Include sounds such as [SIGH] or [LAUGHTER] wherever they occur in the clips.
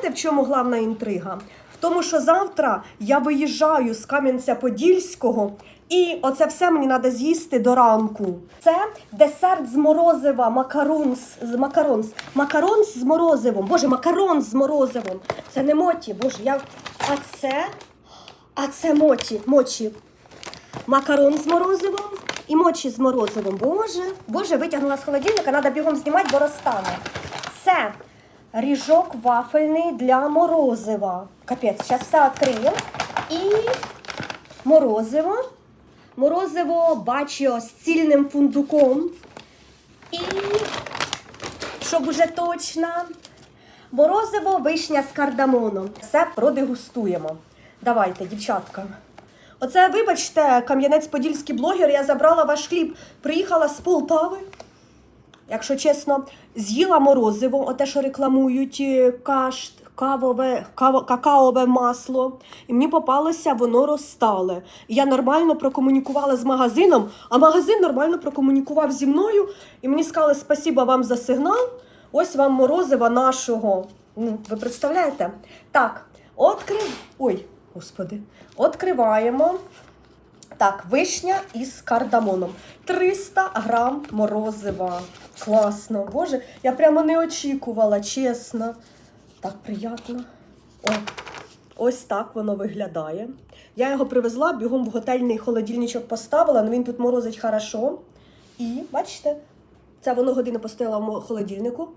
знаєте, в чому головна інтрига? В тому, що завтра я виїжджаю з Кам'янця-Подільського, і оце все мені треба з'їсти до ранку. Це десерт з морозива, макарон з макарон, макарон з морозивом. Боже, макарон з морозивом. Це не моті, боже, я. А це. А це моті, мочі. Макарон з морозивом і мочі з морозивом. Боже, боже, витягнула з холодильника, треба бігом знімати, бо розтане. Це ріжок вафельний для морозива. Капець, зараз все відкриємо. І морозиво. Морозиво бачу з цільним фундуком. І, щоб уже точно, морозиво вишня з кардамоном. Все продегустуємо. Давайте, дівчатка. Оце, вибачте, Кам'янець-Подільський блогер, я забрала ваш хліб, приїхала з Полтави. Якщо чесно, з'їла морозиво, оте, що рекламують е, каш, кавове, каво, какаове масло. І мені попалося, воно розстале. Я нормально прокомунікувала з магазином, а магазин нормально прокомунікував зі мною. І мені сказали спасіба вам за сигнал. Ось вам морозива нашого. Ну, ви представляєте? Так, открив. Ой, господи, откриваємо. Так, вишня із кардамоном. 300 грам морозива. Класно. Боже, я прямо не очікувала, чесно. Так приємно. О, ось так воно виглядає. Я його привезла, бігом в готельний холодильничок поставила, але він тут морозить хорошо. І, бачите, це воно годину постояла в холодильнику.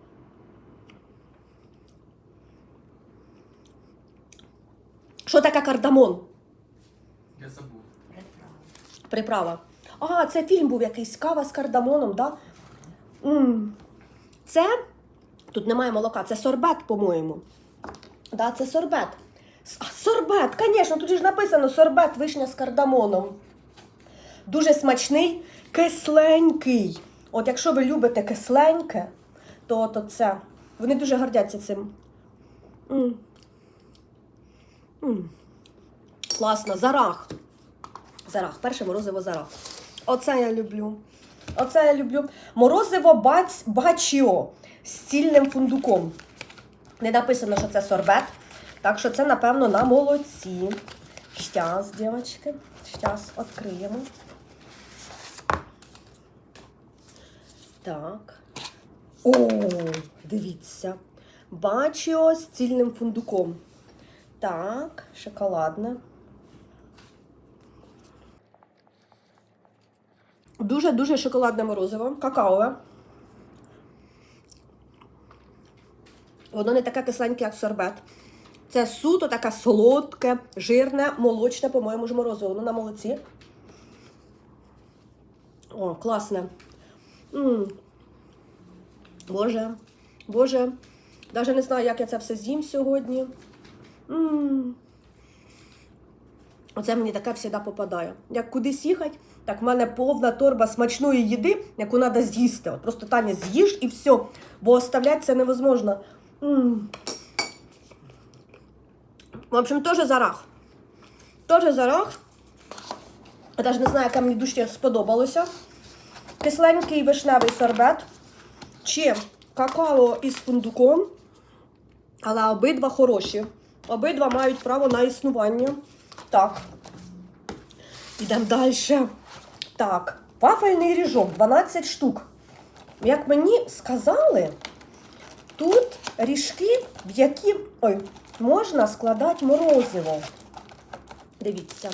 Що таке кардамон? Я забув. Приправа. Ага, це фільм був якийсь кава з кардамоном, да? м Це тут немає молока, це сорбет, по-моєму. Да, це сорбет. А, сорбет, звісно, тут ж написано сорбет вишня з кардамоном. Дуже смачний, кисленький. От якщо ви любите кисленьке, то, то це. Вони дуже гордяться цим. м м Класно, зарах. Зарах, перше морозиво зарах. Оце я люблю. Оце я люблю. Морозиво бац, бачіо з цільним фундуком. Не написано, що це сорбет. Так що це, напевно, на молоці. Щас, дівчатки. Щас відкриємо. Так. О, дивіться. Бачіо з цільним фундуком. Так, шоколадне. Дуже-дуже шоколадне морозиво, какаове. Воно не таке кисленьке, як сорбет. Це суто таке солодке, жирне, молочне, по-моєму ж морозиво. Воно на молоці. О, класне. м Боже, Боже, навіть не знаю, як я це все з'їм сьогодні. м Оце мені таке завжди попадає. Як кудись їхати, так в мене повна торба смачної їди, яку треба з'їсти. От просто Таня з'їж і все. Бо оставляти це невозможно. м В общем, теж зарах. Теж зарах. Я навіть не знаю, яке мені дужче сподобалося. Кисленький вишневий сорбет. Чи какао із фундуком. Але обидва хороші. Обидва мають право на існування. Так. Ідемо далі. Так, вафельний ріжок 12 штук. Як мені сказали, тут ріжки, в які ой, можна складати морозиво. Дивіться.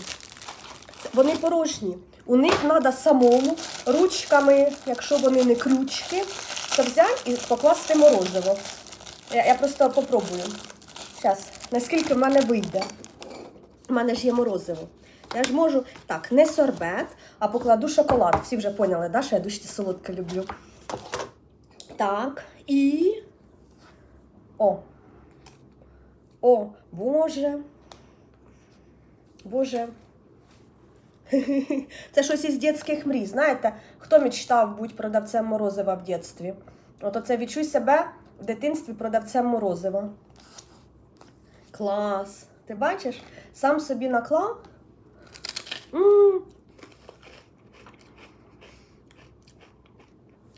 Вони порожні. У них треба самому ручками, якщо вони не крючки, то взяти і покласти морозиво. Я, я просто попробую. Зараз, наскільки в мене вийде. У мене ж є морозиво. Я ж можу. Так, не сорбет, а покладу шоколад. Всі вже поняли, да, що я дуже солодке люблю. Так, і. О. О, Боже. Боже. [LAUGHS] Це щось із дитячих мрій. Знаєте, хто мечтав бути продавцем морозива в дитинстві? От оце відчуй себе в дитинстві продавцем морозива. Клас. Ти бачиш? Сам собі наклав. м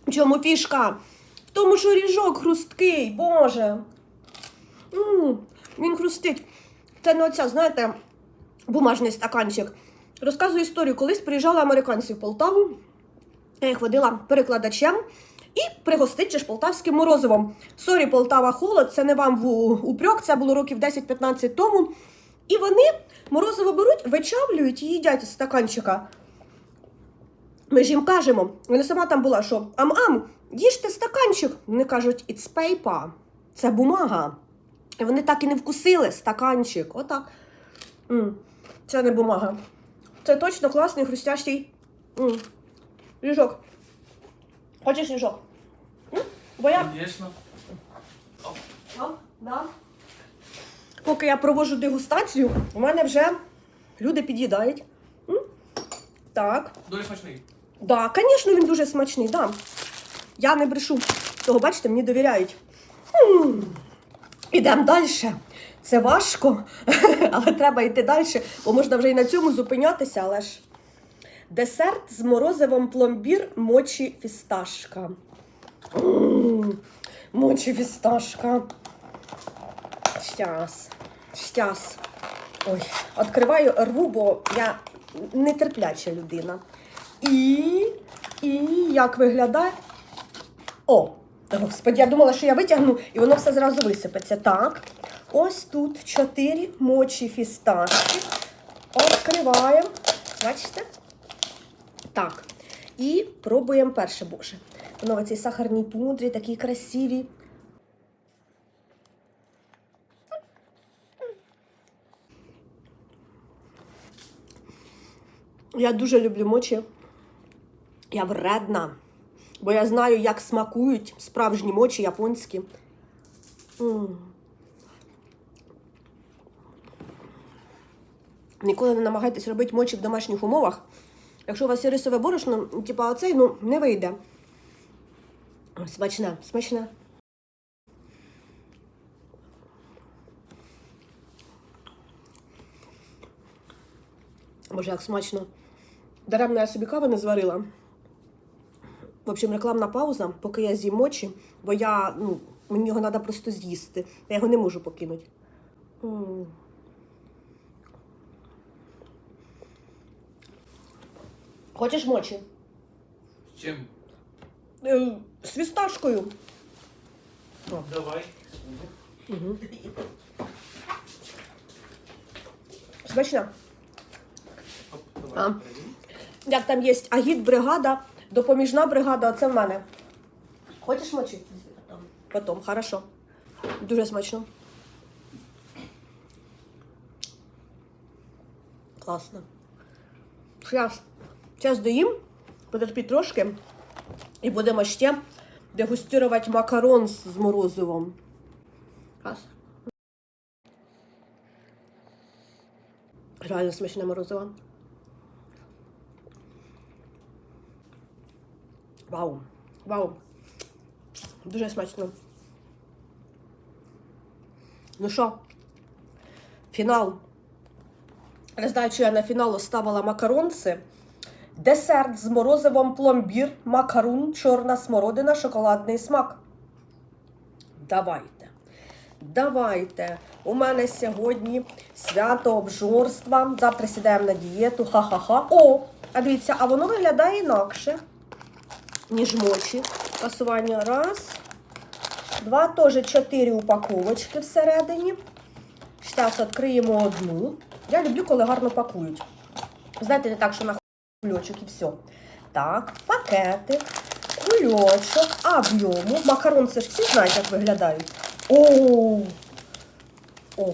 В Чому фішка? В тому, що ріжок хрусткий, боже. м Він хрустить. Це не оця, знаєте, бумажний стаканчик. Розказую історію. Колись приїжджали американці в Полтаву. Я їх водила перекладачем і пригостить ж полтавським морозивом. Сорі, Полтава холод, це не вам в упрек, це було років 10-15 тому. І вони морозиво беруть, вичавлюють і їдять з стаканчика. Ми ж їм кажемо, вона сама там була, що ам-ам, їжте стаканчик. Вони кажуть, it's paper, це бумага. І вони так і не вкусили стаканчик. Отак. м Це не бумага. Це точно класний хрустящий м ліжок. Хочеш ліжок? М? Бо я Конечно. Да, да. Поки я проводжу дегустацію, у мене вже люди під'їдають. М? Так. Дуже смачний. Да, звісно, він дуже смачний, да. Я не брешу. Того, бачите, мені довіряють. М. Ідемо далі. Це важко, [LAUGHS] але треба йти далі, бо можна вже і на цьому зупинятися, але ж. Десерт з морозивом пломбір мочі фісташка. М, [GASPS] Мочі фісташка. Щас. Щас. Ой, відкриваю рву, бо я нетерпляча людина. І, і як виглядає? О, господи, я думала, що я витягну, і воно все зразу висипеться. Так. Ось тут чотири мочі фісташки. Відкриваємо. Бачите? Так. І пробуємо перше, боже. Воно в цій сахарній пудрі, такі красиві. Я дуже люблю мочі. Я вредна. Бо я знаю, як смакують справжні мочі японські. М. Ніколи не намагайтесь робити мочі в домашніх умовах. Якщо у вас є рисове борошно, типа оцей, ну, не вийде. Ой, Смачне, смачне. Боже, як смачно. Даремно я собі кави не зварила. В общем, рекламна пауза, поки я з'їм мочі, бо я, ну, мені його треба просто з'їсти. Я його не можу покинути. Хочеш мочі? З чим? Е, з фісташкою. Давай. Смачно. Оп, А. Як там є агіт-бригада, допоміжна бригада, а це в мене. Хочеш мочі? Потом, хорошо. Дуже смачно. Класно. Зараз. Зараз доїм, потерпіть трошки. І будемо ще дегустувати макарон з морозивом. Раз. Реально смачне морозиво. Вау. Вау. Дуже смачно. Ну що, фінал. Не знаю, чи я на фінал ставила макаронці. Десерт з морозивом пломбір, макарун, чорна смородина, шоколадний смак. Давайте. Давайте. У мене сьогодні свято обжорства. Завтра сідаємо на дієту. Ха-ха-ха. О! А дивіться, а воно виглядає інакше ніж мочі. Пасування. Раз. Два, теж чотири упаковочки всередині. Зараз відкриємо одну. Я люблю, коли гарно пакують. Знаєте, не так, що на кульочок і все. Так, пакетик, кульочок, а в ньому. Макарон це ж всі знають, як виглядають. О! О,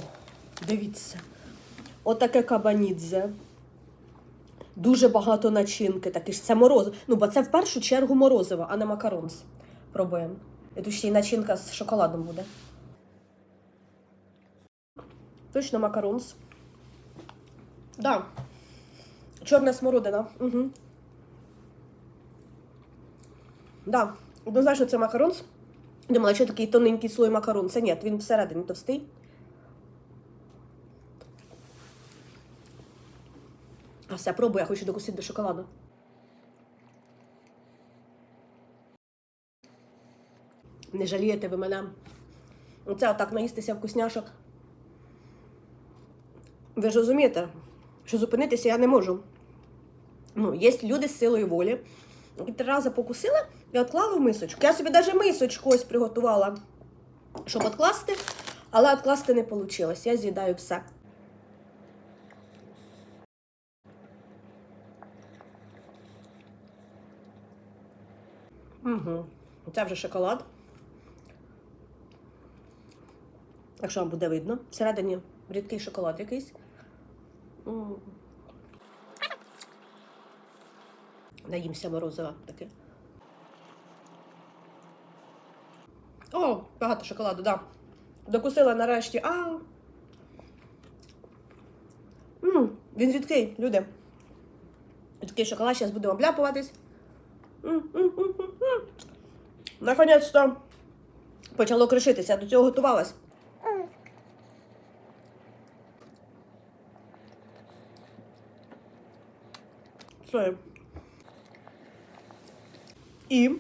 дивіться. Отаке кабанідзе. Дуже багато начинки, такі ж це морозиво. Ну, бо це в першу чергу морозиво, а не макаронс. Пробуємо. І тут ще й начинка з шоколадом буде. Точно макаронс. Да. Чорна смородина. Угу. Да. Однозначно це макаронс. Думала, що такий тоненький слой макарон. Це ні, він всередині товстий. А все, пробую, я хочу докусити до шоколаду. Не жалієте ви мене. Оце отак наїстися вкусняшок. Ви ж розумієте, що зупинитися я не можу. Ну, є люди з силою волі. І три рази покусила і відклала в мисочку. Я собі навіть мисочку ось приготувала, щоб відкласти, але відкласти не вийшло. Я з'їдаю все. Угу. Це вже шоколад. Якщо вам буде видно, всередині рідкий шоколад якийсь. М. Наїмся морозива таке. О, багато шоколаду, да. Докусила нарешті. А. М, він рідкий, люди. Рідкий шоколад, зараз будемо обляпуватись. М, м, м, м, м. Наконець-то почало кришитися, до цього готувалась. Все. І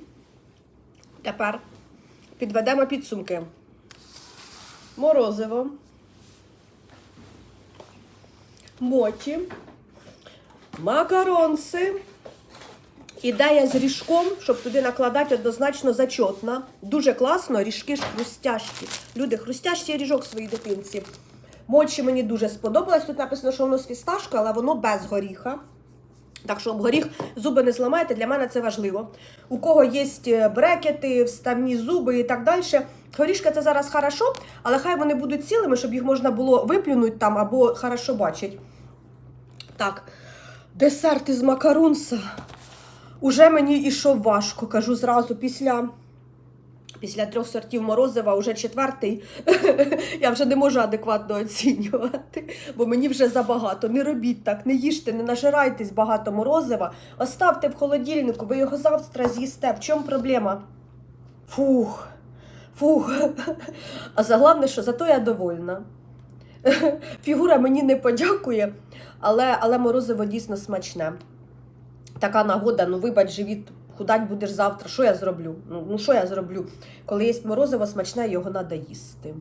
тепер підведемо підсумки. Морозиво, моті, макаронси. Ідея з ріжком, щоб туди накладати однозначно зачотна. Дуже класно, ріжки ж хрустящі. Люди, хрустящий ріжок своїй дитинці. Мочі мені дуже сподобалось. Тут написано, що воно з фісташка, але воно без горіха. Так що об горіх зуби не зламайте, для мене це важливо. У кого є брекети, вставні зуби і так далі. Горішка це зараз хорошо, але хай вони будуть цілими, щоб їх можна було виплюнути там або хорошо бачить. Так, десерт із макарунса. Уже мені ішов важко, кажу зразу, після, після трьох сортів морозива, уже четвертий, [LAUGHS] я вже не можу адекватно оцінювати, бо мені вже забагато. Не робіть так, не їжте, не нажирайтесь багато морозива, оставте в холодильнику, ви його завтра з'їсте. В чому проблема? Фух, фух. А заглавне, що зато я довольна. [LAUGHS] Фігура мені не подякує, але, але морозиво дійсно смачне така нагода, ну вибач, живіт, худать будеш завтра. Що я зроблю? Ну, ну що я зроблю? Коли є морозиво смачне, його треба їсти.